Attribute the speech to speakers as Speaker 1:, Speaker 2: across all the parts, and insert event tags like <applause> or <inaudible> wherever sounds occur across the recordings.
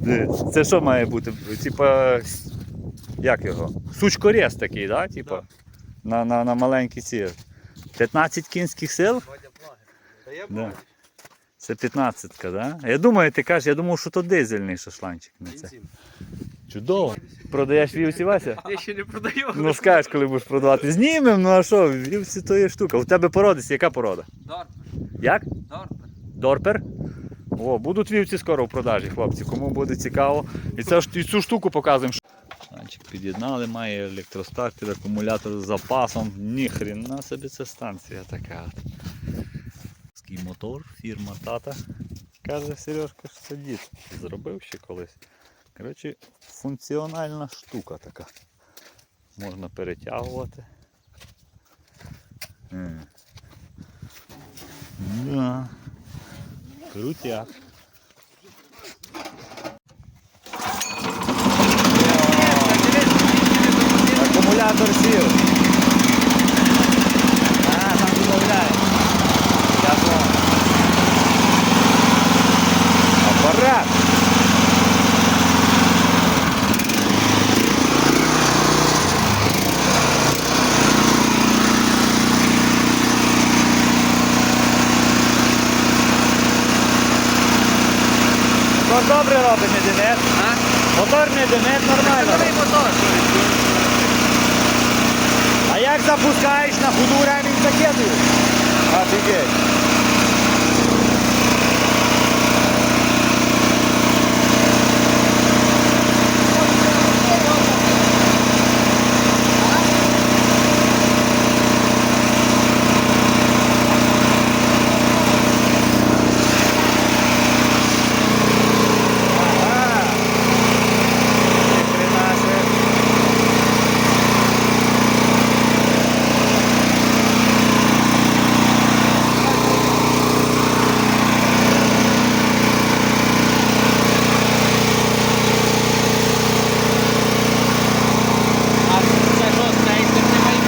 Speaker 1: Дивись, Це що має бути? Типа. Як його? Сучкорез такий, да? Типа? На, на, на маленькі ці. 15 кінських сил? Да. Це 15-ка, да? Я думаю, ти кажеш, я думав, що то дизельний шашланчик. Не це. Чудово. Продаєш вівці, Вася?
Speaker 2: Я ще не продаю.
Speaker 1: Ну скажеш, коли будеш продавати. Знімемо, ну а що, вівці то є штука. У тебе породись, яка порода?
Speaker 2: Дорпер.
Speaker 1: Як?
Speaker 2: Дорпер.
Speaker 1: Дорпер? О, будуть вівці скоро в продажі, хлопці. Кому буде цікаво. І, це, і цю штуку показуємо. Станчик під'єднали, має електростартер, акумулятор з запасом. Ніхрена собі це станція така. от. Ський мотор, фірма тата. Каже Сережка, що це дід зробив ще колись. Коротше, функціональна штука така. Можна перетягувати. М. Да. Крутяк. Акумулятор сів. А, там домовляє. Я понял. Апарат. Мотор добре робить,
Speaker 2: мединет.
Speaker 1: Мотор мединет нормально. А як запускаєш на ходу ремінь закидуєш? Офігеть. Ага. Ніхрена себе.
Speaker 2: А це що, стейкер немає?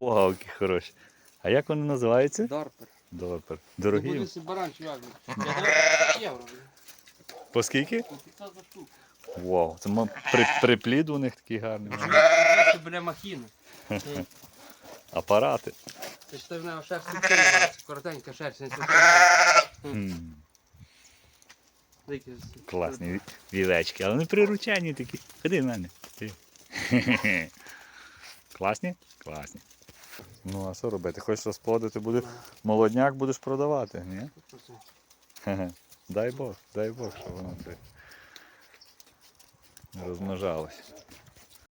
Speaker 1: Вау, які хороші. А як вони називаються?
Speaker 2: Дорпер.
Speaker 1: Дорпер. Дорогі.
Speaker 2: будеш баран чувак. євро.
Speaker 1: По скільки?
Speaker 2: По 500 за штуку.
Speaker 1: Вау, це мо- при, приплід у них такий гарний.
Speaker 2: Це бля махіна.
Speaker 1: Апарати.
Speaker 2: Це ж ти в нього шерсть не коротенька шерсть. не це
Speaker 1: М,
Speaker 2: Дикі.
Speaker 1: Класні ві- вілечки, але не приручені такі. Ходи в мене. Ти. <laughs> Класні? Класні. Ну, а що робити? Хочеш розплодити, буде молодняк будеш продавати, ні? <laughs> Дай Бог, дай Бог, що воно це розмножалось.